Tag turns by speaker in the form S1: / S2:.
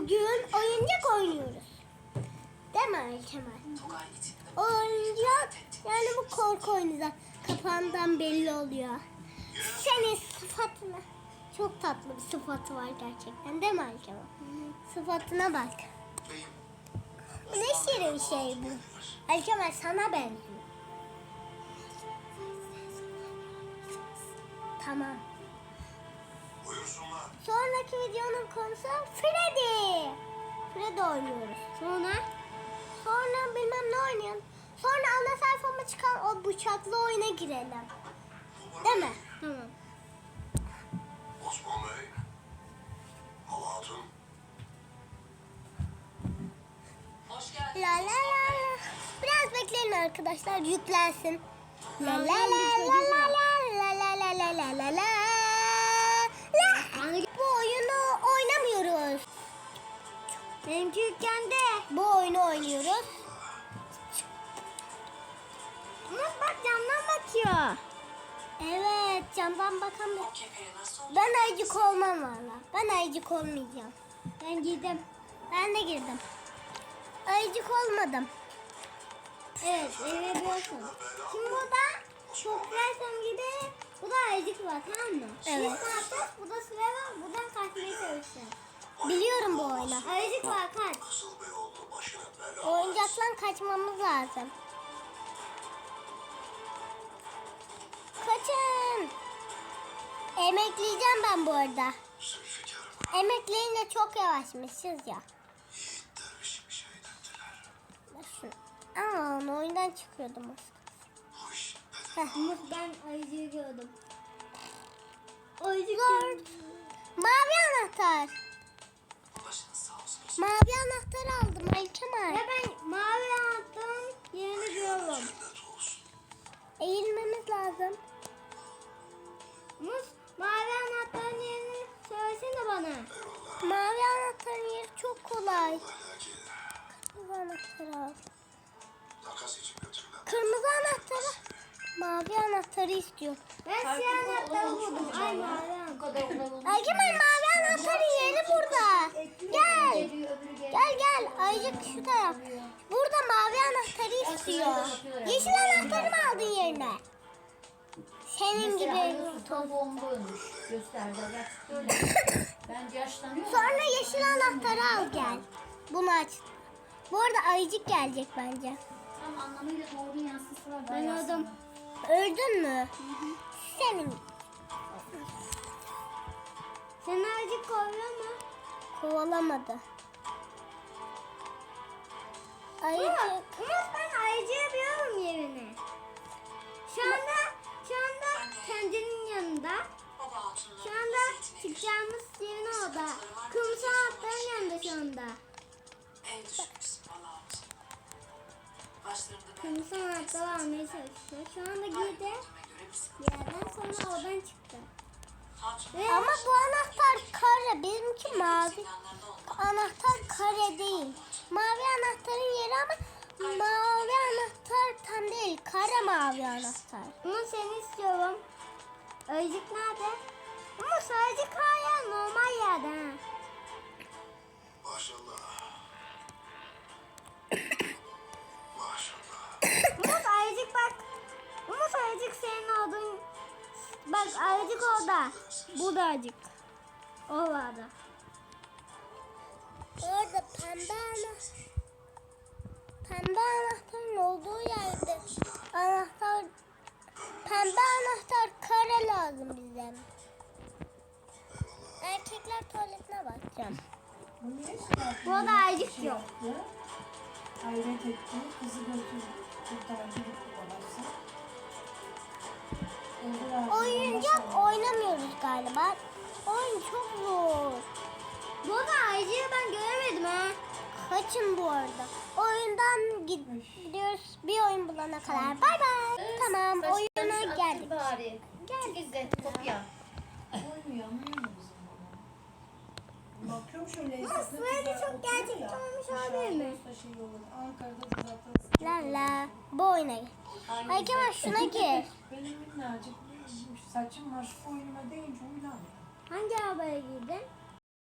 S1: Bugün oyuncak oynuyoruz. Değil mi Kemal? Oyuncak yani bu korku oyunu. Kapağından belli oluyor. Senin sıfatına. Çok tatlı bir sıfatı var gerçekten değil mi Kemal? Sıfatına bak. Ne şirin şey bu. Kemal sana benziyor. Tamam. Sonraki videonun konusu Freddy. Freddy oynuyoruz. Sonra? Sonra bilmem ne oynayalım. Sonra ana sayfama çıkan o bıçaklı oyuna girelim. Değil mi? Tamam.
S2: Osman Bey. Hatun.
S3: Hoş geldin.
S1: La la la la. Biraz bekleyin arkadaşlar yüklensin. La la la la la la la la la la la. La. Benimki yüklendi. Bu oyunu oynuyoruz. Umut bak camdan bakıyor. Evet camdan
S3: oldu?
S1: Ben ayıcık olmam valla. Ben ayıcık olmayacağım. Ben girdim. Ben de girdim. Ayıcık olmadım. Evet, eve biliyorsun. Şimdi burada çok versem gibi bu da ayıcık var tamam mı? Evet. Biz ne yapacağız? Burada süre var. Buradan kaçmaya çalışacağız. Biliyorum bu oyunu. Ayıcık var kaç. Oyuncaktan kaçmamız lazım. Kaçın. Emekleyeceğim ben bu arada. Emekleyince çok yavaşmışız ya.
S2: Şey
S1: şunu. Aa, oyundan çıkıyordum. Heh, ben ayıcıyı gördüm. Ayıcı gördüm. Mavi anahtar. Mavi anahtar aldım Ali Kemal.
S4: Ve ben mavi anahtarın yerini
S2: olsun.
S1: Eğilmemiz lazım.
S4: Mus mavi anahtarın yerini söylesene bana.
S1: Mavi anahtarın yeri çok kolay. Kırmızı anahtarı al. Kırmızı anahtarı. Mavi anahtarı istiyor.
S4: Ben siyah anahtarı buldum. Ay mavi anahtar.
S1: Ay Kemal mavi anahtarın yeri burada. Gel. Gel gel. Ayıcık şu taraf. Burada mavi anahtarı istiyor. Yeşil anahtarı mı aldın yerine? Senin gibi.
S5: Gösterdi. Bence yaşlanıyor.
S1: Sonra yeşil anahtarı al gel. Bunu aç. Bu arada ayıcık gelecek bence.
S5: Tam anlamıyla doğru yansısı var.
S4: Ben öldüm.
S1: Öldün mü? Senin
S4: Sen azıcık kovuyor mu?
S1: Kovalamadı. Ayıcık.
S4: Umut ben ayıcıya biliyorum yerini. Şu anda, şu anda tencerenin yanında. Şu anda çıkacağımız yerin orada. Kırmızı anahtarın yanında şu anda. Kırmızı anahtarı almaya çalışıyor. Şu anda girdi. yerden sonra oradan çıktı.
S1: Kare. Benimki mavi. Anahtar kare değil. Mavi anahtarın yeri ama mavi anahtar tam değil. Kare mavi anahtar.
S4: Umut seni istiyorum. Ayıcık nerede? Umut ayıcık hala normal yerde ha.
S2: Maşallah. Maşallah.
S4: Umut ayıcık bak. Umut ayıcık senin olduğun... Bak ayıcık orada. Burada ayıcık. Orada.
S1: Orada pembe anahtar. Pembe anahtarın olduğu yerde anahtar pembe anahtar kare lazım bize. Erkekler tuvaletine bakacağım.
S4: Burada ayıcık yok.
S6: Hayret etti. Kızı götürdü.
S1: Oyuncak oynamıyoruz galiba. Oyun çok zor.
S4: Burada ayıcığı ben göremedim ha.
S1: Kaçın bu arada. Oyundan gidiyoruz bir oyun bulana kadar. Bay bay. Tamam oyuna geldik.
S5: Bari. Gel İzzet kopya.
S6: Bizim bunu? Bakıyorum şöyle esasına
S4: böyle çok gerçekçi olmuş olabilir mi?
S6: şey. Ankara'da
S1: La la. Bu oyuna gel. Ay Kemal şuna gir.
S6: Benim minnacık saçım var şu oyunuma deyince oynamıyor.
S4: Hangi arabaya girdin?